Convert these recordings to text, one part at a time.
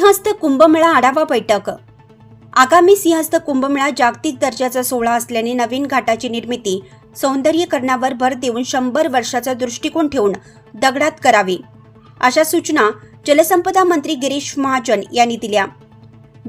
सिंहस्थ कुंभमेळा आढावा बैठक. आगामी सिंहस्थ कुंभमेळा जागतिक दर्जाचा सोहळा असल्याने नवीन घाटाची निर्मिती सौंदर्यीकरणावर भर देऊन शंभर वर्षाचा दृष्टिकोन ठेवून दगडात करावी. अशा सूचना जलसंपदा मंत्री गिरीश महाजन यांनी दिल्या.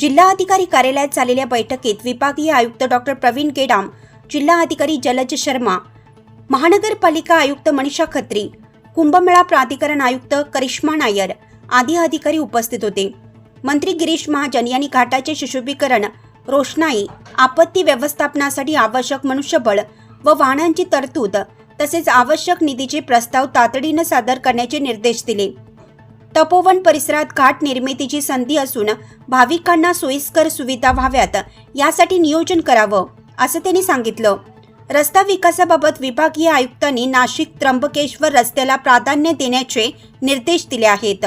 जिल्हा अधिकारी कार्यालयात झालेल्या बैठकीत विभागीय आयुक्त डॉक्टर प्रवीण गेडाम जिल्हा अधिकारी जलज शर्मा महानगरपालिका आयुक्त मनीषा खत्री कुंभमेळा प्राधिकरण आयुक्त करिश्मा नायर आदी अधिकारी उपस्थित होते. मंत्री गिरीश महाजन यांनी घाटाचे सुशोभीकरण रोषणाई आपत्ती व्यवस्थापनासाठी आवश्यक मनुष्यबळ व वाहनांची तरतूद तसेच आवश्यक निधीचे प्रस्ताव तातडीनं सादर करण्याचे निर्देश दिले. तपोवन परिसरात घाट निर्मितीची संधी असून भाविकांना सोयीस्कर सुविधा व्हाव्यात यासाठी नियोजन करावं असं त्यांनी सांगितलं. रस्ता विकासाबाबत विभागीय आयुक्तांनी नाशिक त्र्यंबकेश्वर रस्त्याला प्राधान्य देण्याचे निर्देश दिले आहेत.